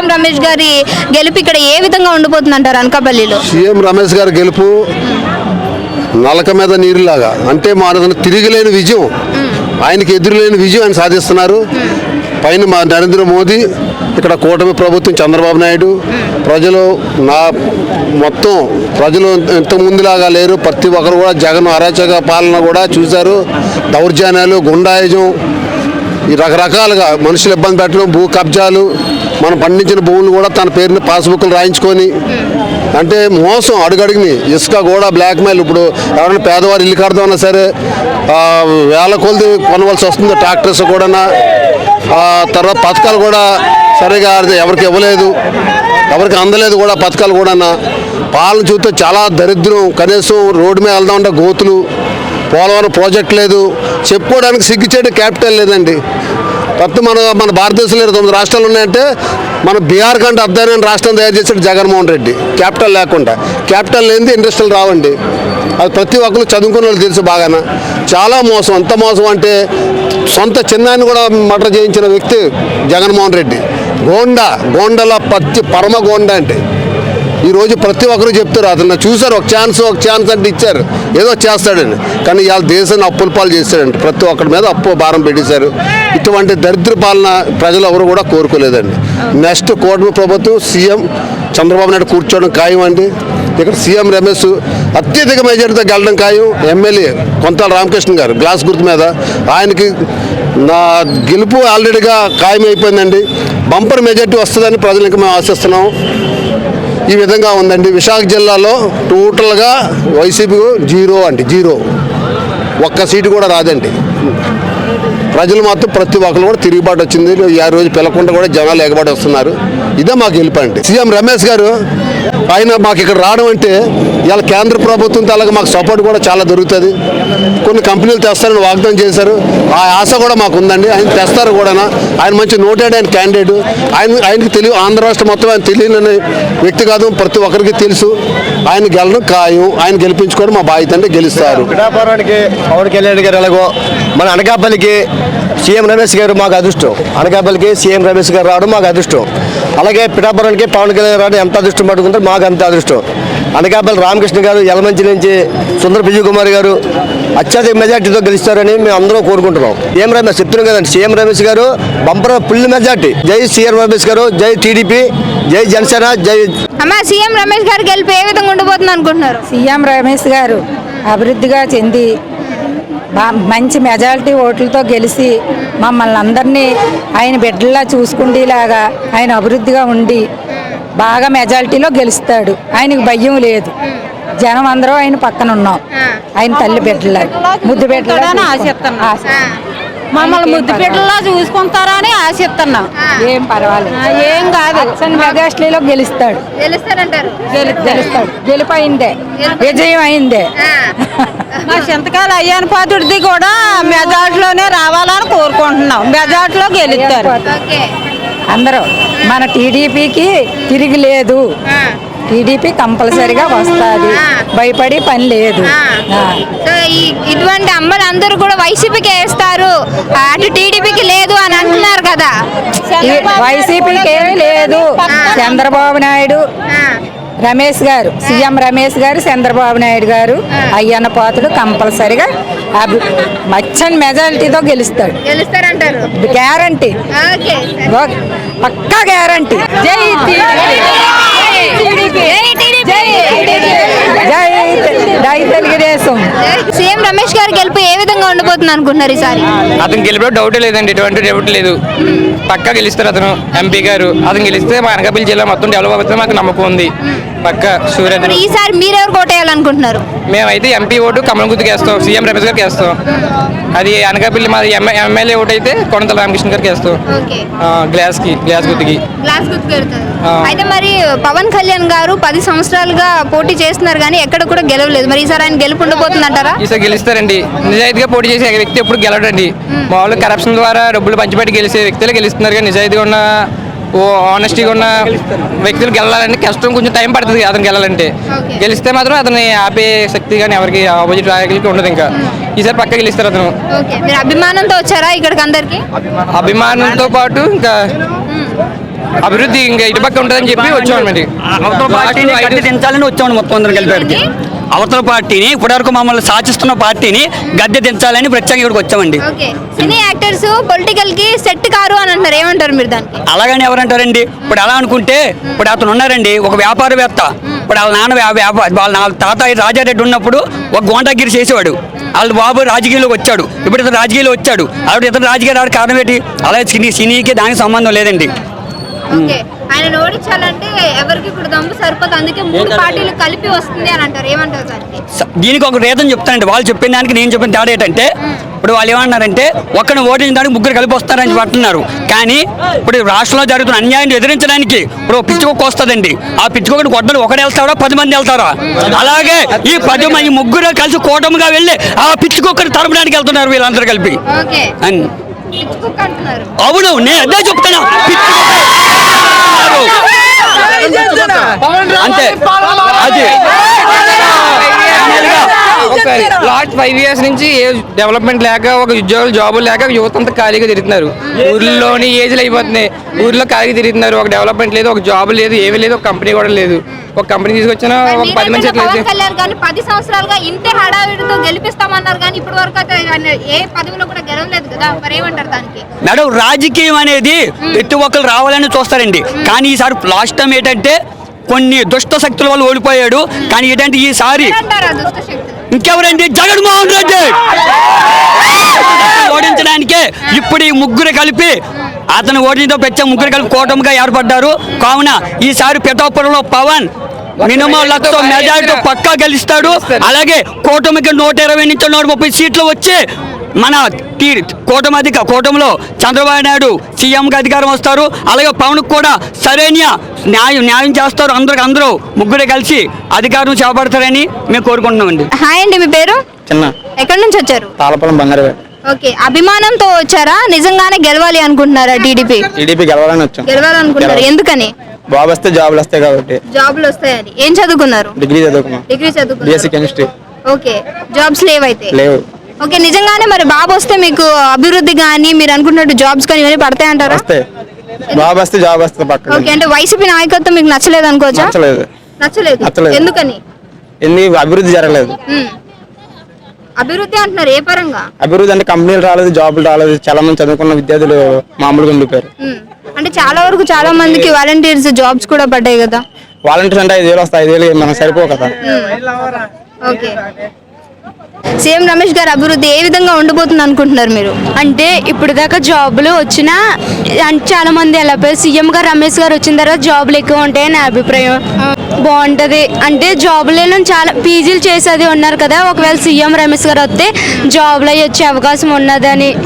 CM Ramesh గారి గెలుపు ఇక్కడ ఏ విధంగా ఉండిపోతుంది అంటారు అనకాపల్లిలో? సీఎం రమేష్ గారి గెలుపు నలక మీద నీరులాగా. అంటే మా తిరిగిలేని విజయం. ఆయనకి ఎదురులేని విజయం ఆయన సాధిస్తున్నారు. పైన మా నరేంద్ర మోదీ ఇక్కడ కూటమి ప్రభుత్వం చంద్రబాబు నాయుడు ప్రజలు నా మొత్తం ప్రజలు ఇంత ముందులాగా లేరు. ప్రతి ఒక్కరు కూడా జగన్ అరాచక పాలన కూడా చూశారు. దౌర్జన్యాలు గుండాయుజం ఈ రకరకాలుగా మనుషులు ఇబ్బంది పెట్టడం భూ కబ్జాలు మనం పండించిన భూములు కూడా తన పేరుని పాస్బుక్లు రాయించుకొని అంటే మోసం అడుగడుగుని. ఇసుక కూడా బ్లాక్ మెయిల్ ఇప్పుడు ఎవరైనా పేదవారు ఇల్లు కడదామన్నా సరే వేల కొలది కొనవలసి వస్తుంది ట్రాక్టర్స్ కూడా తర్వాత పథకాలు కూడా సరిగా ఎవరికి ఇవ్వలేదు ఎవరికి అందలేదు కూడా పథకాలు కూడా పాలన చూస్తే చాలా దరిద్రం. కనీసం రోడ్డు మీద వెళ్దాం అంటే గోతులు పోలవరం ప్రాజెక్ట్ లేదు. చెప్పుకోవడానికి సిగ్గుచేటు క్యాపిటల్ లేదండి. మొత్తం మన మన భారతదేశంలో ఇరవై తొమ్మిది రాష్ట్రాలు ఉన్నాయంటే మన బీహార్ కంటే అర్థమైన రాష్ట్రం తయారు చేశాడు జగన్మోహన్ రెడ్డి. క్యాపిటల్ లేకుండా. క్యాపిటల్ లేనిది ఇండస్ట్రీలు రావండి. అది ప్రతి ఒక్కరు చదువుకున్న వాళ్ళు తెలుసు బాగాన. చాలా మోసం ఎంత మోసం అంటే సొంత చిన్నాన్ని కూడా మటర్ చేయించిన వ్యక్తి జగన్మోహన్ రెడ్డి. గోండా గోండల పచ్చి పరమ గోండా అంటే. ఈరోజు ప్రతి ఒక్కరు చెప్తారు అతను చూశారు ఒక ఛాన్స్ ఒక ఛాన్స్ అంటే ఇచ్చారు. ఏదో చేస్తాడని కానీ ఇవాళ దేశాన్ని అప్పుల పాలు చేశాడండి. ప్రతి ఒక్కరి మీద అప్పు భారం పెట్టేశారు. ఇటువంటి దరిద్ర పాలన ప్రజలు ఎవరు కూడా కోరుకోలేదండి. నెక్స్ట్ కూటమి ప్రభుత్వం సీఎం చంద్రబాబు నాయుడు కూర్చోవడం ఖాయం అండి ఇక్కడ సీఎం రమేష్ అత్యధిక మెజారిటీతో గెలడం ఖాయం. ఎమ్మెల్యే కొంతాల రామకృష్ణ గారు గ్లాస్ గుర్తు మీద. ఆయనకి నా గెలుపు ఆల్రెడీగా ఖాయం అయిపోయిందండి బంపర్ మెజార్టీ వస్తుందని ప్రజలకు మేము ఆశిస్తున్నాం. ఈ విధంగా ఉందండి. విశాఖ జిల్లాలో టోటల్గా వైసీపీ జీరో అండి జీరో. ఒక్క సీటు కూడా రాదండి. ప్రజలు మాత్రం ప్రతి ఒక్కరు కూడా తిరుగుబాటు వచ్చింది. ఆ రోజు పిలకుండా కూడా జనాలు ఎగబాటు వస్తున్నారు. ఇదే మాకు గెలుపండి సీఎం రమేష్ గారు ఆయన మాకు ఇక్కడ రావడం అంటే ఇవాళ కేంద్ర ప్రభుత్వం అలాగే మాకు సపోర్ట్ కూడా చాలా దొరుకుతుంది. కొన్ని కంపెనీలు తెస్తారని వాగ్దానం చేశారు. ఆ ఆశ కూడా మాకు ఉందండి. ఆయన తెస్తారు కూడా ఆయన మంచి నోటెడ్ ఆయన క్యాండిడేట్. ఆయన ఆయనకి తెలియ ఆంధ్ర రాష్ట్రం మొత్తం ఆయన తెలియని వ్యక్తి కాదు. ప్రతి ఒక్కరికి తెలుసు. ఆయన గెలడం ఖాయం. ఆయన గెలిపించుకోవడం మా బాధ్యత అంటే గెలుస్తారు. పవన్ కళ్యాణ్ గారు ఎలాగో మన అనకాపల్లికి సీఎం రమేష్ గారు మాకు అదృష్టం. అనకాపల్లికి సీఎం రమేష్ గారు రావడం మాకు అదృష్టం. అలాగే పిఠాపురానికి పవన్ కళ్యాణ్ గారు రావడం ఎంత అదృష్టం పట్టుకుంటారు మాకు అంత అదృష్టం. అనకాపల్లి రామకృష్ణ గారు యలమంచి నుంచి సుందర విజయ్ కుమార్ గారు అత్యధిక మెజార్టీతో గెలుస్తారని మేము అందరం కోరుకుంటున్నాం. సీఎం రమేష్ చెప్తున్నాం కదండి CM Ramesh garu bumper full majority. జై సీఎం రమేష్ గారు జై టీడీపీ జై జనసేన జై అమ్మ సీఎం రమేష్ గారి గెలుపు ఏ విధంగా ఉండబోతుంది అనుకుంటున్నారు? సీఎం రమేష్ గారు అభివృద్ధిగా చెంది మంచి మెజారిటీ ఓట్లతో గెలిచి మమ్మల్ని అందరినీ ఆయన బిడ్డలా చూసుకుండేలాగా ఆయన అభివృద్ధిగా ఉండి బాగా మెజారిటీలో గెలుస్తాడు. ఆయనకు భయం లేదు. జనం అందరూ ఆయన పక్కన ఉన్నాం. ఆయన తల్లి బిడ్డలా ముద్దు బిడ్డలా. ఆశ. మమ్మల్ని ముద్దు బిడ్డలా చూసుకుంటారని ఆశిస్తున్నాం ఏం పర్వాలేదు. ఆ, ఏం కాదు. మెగాస్ట్రీలో గెలుస్తాడు. గెలుస్తారంటారు గెలుస్తాడు. గెలుపు అయిందే విజయం అయిందే. మా చింతకాయలు అయ్యాను పాతుడిది కూడా మెజార్టీలోనే రావాలని కోరుకుంటున్నాం. మెజార్టీలో గెలుస్తారు. అందరూ మన టీడీపీకి తిరిగి లేదు. టీడీపీ కంపల్సరిగా వస్తుంది. భయపడి పని లేదు. ఇటువంటి అమ్మలు అందరూ కూడా వైసీపీకి వేస్తారు. అటు టీడీపీకి లేదు అని అంటున్నారు కదా. వైసీపీకి ఏమీ లేదు. చంద్రబాబు నాయుడు రమేష్ గారు సీఎం రమేష్ గారు చంద్రబాబు నాయుడు గారు అయ్యన్న పాత్రుడు కంపల్సరిగా అభి- మచ్చని మెజారిటీతో గెలుస్తాడు. గెలుస్తారంటారు. గ్యారంటీ. పక్కా గ్యారంటీ. జై టీడీపీ జై జై జై తెలుగుదేశం సీఎం రమేష్ గారి గెలుపు ఏ విధంగా ఉండబోతుంది అనుకుంటున్నారు ఈసారి? అతను గెలిపే డౌట్ లేదండి ఎటువంటి డౌట్ లేదు. పక్కా గెలుస్తారు అతను ఎంపీ గారు. అతను గెలిస్తే మా అనకాపల్లి జిల్లా మొత్తం డెవలప్ అవుతుంది మాకు నమ్మకం ఉంది. పక్క మరి సూర్యధను ఈసారి మీరెవరు కోటేయాలనుకుంటున్నారు మేమైతే ఎంపీ ఓటు కమలం గుర్తుకి వేస్తాం సీఎం రమేష్ గారికి వేస్తాం. అది అనకాపల్లి మాది ఎమ్మె- ఎమ్మెల్యే ఓటు అయితే కొనంతల రామకృష్ణ గారికి వేస్తాం. ఓకే. ఆ, గ్లాస్కి గ్లాస్ గుర్తుకి గ్లాస్ గుర్తు. అయితే మరి పవన్ కళ్యాణ్ గారు పది సంవత్సరాలుగా పోటీ చేస్తున్నారు కానీ ఎక్కడ కూడా గెలవలేదు. మరి ఈసారి ఆయన గెలుపు ఉండబోతుందంటారా? ఈసారి గెలుస్తారండి. నిజాయితీగా పోటీ చేసే వ్యక్తి ఎప్పుడు గెలవడండి. మామూలుగా కరప్షన్ ద్వారా డబ్బులు పంచిపెట్టి గెలిచే వ్యక్తులు గెలుస్తున్నారు కానీ నిజాయితీగా ఉన్న ఓ ఆనెస్టీగా ఉన్న వ్యక్తులు గెలాలంటే కష్టం కొంచెం టైం పడుతుంది అతను గెలాలంటే. గెలిస్తే మాత్రం అతన్ని ఆపే శక్తి కానీ ఎవరికి ఆపోజిట్ రాయగలికి ఉండదు ఇంకా. ఈసారి పక్క గెలుస్తారు అతను. ఓకే. మీరు అభిమానంతో వచ్చారా ఇక్కడికి అందరికి? అభిమానంతో పాటు ఇంకా అభివృద్ధి ఇంకా ఇటు పక్క ఉంటుందని చెప్పి వచ్చామండి. దించాలని వచ్చామండి మొత్తం అందరం కలిపి ఆడికి. అవతల పార్టీని ఇప్పటివరకు మమ్మల్ని శాసిస్తున్న పార్టీని గద్దె దించాలని ప్రత్యేకంగా ఇక్కడికి వచ్చామండి. సినీ యాక్టర్స్ పొలిటికల్కి సెట్ కారు అని అంటారు ఏమంటారు మీరు దానికి? అలాగని ఎవరంటారండి? ఇప్పుడు ఎలా అనుకుంటే ఇప్పుడు అతను ఉన్నారండి ఒక వ్యాపారవేత్త. ఇప్పుడు వాళ్ళ నాన్న వ్యా- వ్యాపార వాళ్ళ నా తాత రాజారెడ్డి ఉన్నప్పుడు ఒక గోంటాగిరి చేసేవాడు. వాళ్ళ బాబు రాజకీయంలోకి వచ్చాడు. ఇప్పుడు ఇతను రాజకీయాలు వచ్చాడు. ఆవిడ ఇతను రాజకీయాలు కారణం ఏంటి? అలా సినీ సినీకి దానికి సంబంధం లేదండి. ఆయన ఓడించాలంటే ఎవరికి ఇప్పుడు దమ్ము సరిపోతుంది అందుకే మూడు పార్టీలు కలిపి వస్తుంది అని అంటారు. ఏమంటారు దానికి దీనికి ఒక రీజన్ చెప్తానండి. వాళ్ళు చెప్పిన దానికి నేను చెప్పిన తేడా ఏంటంటే ఇప్పుడు వాళ్ళు ఏమన్నారంటే ఒక్కడిని ఓటించడానికి ముగ్గురు కలిపి వస్తారని చెప్పి అంటున్నారు. కానీ ఇప్పుడు రాష్ట్రంలో జరుగుతున్న అన్యాయాన్ని ఎదిరించడానికి ఇప్పుడు పిచ్చుకొక్క వస్తుందండి. ఆ పిచ్చుకొకటి కొట్టలు ఒకడు వెళ్తాడా పది మంది వెళ్తారా? అలాగే ఈ పది మంది ముగ్గురు కలిసి కూటమిగా వెళ్ళి ఆ పిచ్చుకొక్కని తరపడానికి వెళ్తున్నారు వీళ్ళందరూ కలిపి. అవును నేను అదే చెప్తాను అంతే. అది. లాస్ట్ ఫైవ్ ఇయర్స్ నుంచి ఏ డెవలప్మెంట్ లేక ఒక ఉద్యోగాలు జాబులు లేక యువత అంతా ఖాళీగా తిరుగుతున్నారు. ఊర్లోని ఏజ్లు అయిపోతున్నాయి. ఊర్లో ఖాళీగా తిరుగుతున్నారు. ఒక డెవలప్మెంట్ లేదు ఒక జాబ్ లేదు ఏమీ లేదు ఒక కంపెనీ కూడా లేదు. ఒక కంపెనీ తీసుకొచ్చినా ఒక పది మంది పవన్ కళ్యాణ్ పది సంవత్సరాలుగా ఇంతే హడావిడితో గెలిపిస్తామన్నారు కానీ ఇప్పటి వరకు ఏ పదవిలో కూడా గెలవలేదు కదా. మరి ఏమంటారు దానికి? మేడం రాజకీయం అనేది ప్రతి ఒక్కరు రావాలని చూస్తారండి. కానీ ఈసారి లాస్ట్ టైం ఏంటంటే కొన్ని దుష్ట శక్తుల వల్ల ఓడిపోయాడు. కానీ ఏంటంటే ఈసారి ఇంకెవరండి? జగన్మోహన్ రెడ్డి! ఓడించడానికే ఇప్పుడు ఈ ముగ్గురు కలిపి అతను ఓడించడం పెచ్చ ముగ్గురు కలిపి కూటమిగా ఏర్పడ్డారు. కావున ఈసారి పిఠాపురంలో పవన్ మినిమం లక్ష మెజార్టీ పక్కా గెలుస్తాడు. అలాగే కూటమికి నూట ఇరవై నుంచి నూట ముప్పై సీట్లు వచ్చి మన టీ- కూటమి అధిక కూటమిలో చంద్రబాబు నాయుడు సీఎంగా అధికారం వస్తారు. అలాగే పవన్ కూడా సరైన న్యాయం న్యాయం చేస్తారు. అందరికి అందరూ ముగ్గురే కలిసి అధికారం చేపడతారని మేము కోరుకుంటున్నామండి. హాయ్ అండి మీ పేరు? చిన్న. ఎక్కడి నుంచి వచ్చారు? తాళపలం బంగారు ఓకే అభిమానంతో వచ్చారా? నిజంగానే గెలవాలి అనుకుంటున్నారా టీడీపీ? టీడీపీ గెలవాలని వచ్చాం. గెలవాలనుకుంటున్నారు. ఎందుకని? బాబు వస్తే జాబులు వస్తాయి కాబట్టి. జాబ్లు వస్తాయని ఏం చదువుకున్నారు? డిగ్రీ చదువుకున్నాం. డిగ్రీ బీఎస్సీ చదువుకున్నారు కెమిస్ట్రీ. ఓకే జాబ్స్ లేవైతే? లేవు. ఓకే నిజంగానే మరి బాబు వస్తే మీకు అభివృద్ధి కానీ మీరు అనుకున్నట్టు జాబ్స్ కానీ ఇవన్నీ పడతాయి అంటారా? వస్తాయి బాబు వస్తే జాబ్ వస్తుంది పక్కన. ఓకే అంటే వైసీపీ నాయకత్వం మీకు నచ్చలేదు అనుకోవచ్చా? నచ్చలేదు. నచ్చలేదు. నచ్చలేదు. ఎందుకని? ఎందుకు అభివృద్ధి జరగలేదు. ఉమ్. అభివృద్ధి అంటున్నారు ఏ పరంగా? అభివృద్ధి అంటే కంపెనీలు రాలేదు జాబులు రాలేదు చాలా మంది చదువుకున్న విద్యార్థులు మామూలుగా ఉండిపోయారు. ఉమ్. అంటే చాలా వరకు చాలా మందికి వాలంటీర్స్ జాబ్స్ కూడా పడ్డాయి కదా? వాలంటీర్స్ అంటే ఐదు వేలు వస్తాయి ఐదు వేలు మనకు సరిపో కదా. ఓకే. సీఎం రమేష్ గారు అభివృద్ధి ఏ విధంగా ఉండబోతుంది అనుకుంటున్నారు మీరు? అంటే ఇప్పుడు దాకా జాబులు వచ్చినా అంటే చాలా మంది వెళ్ళిపోయి సీఎం గారు రమేష్ గారు వచ్చిన తర్వాత జాబులు ఎక్కువ ఉంటాయని నా అభిప్రాయం. బాగుంటుంది. అంటే జాబులలో చాలా పీజీలు చేసేది ఉన్నారు కదా. ఒకవేళ సీఎం రమేష్ గారు వస్తే జాబులు అయ్యి వచ్చే అవకాశం ఉన్నదని.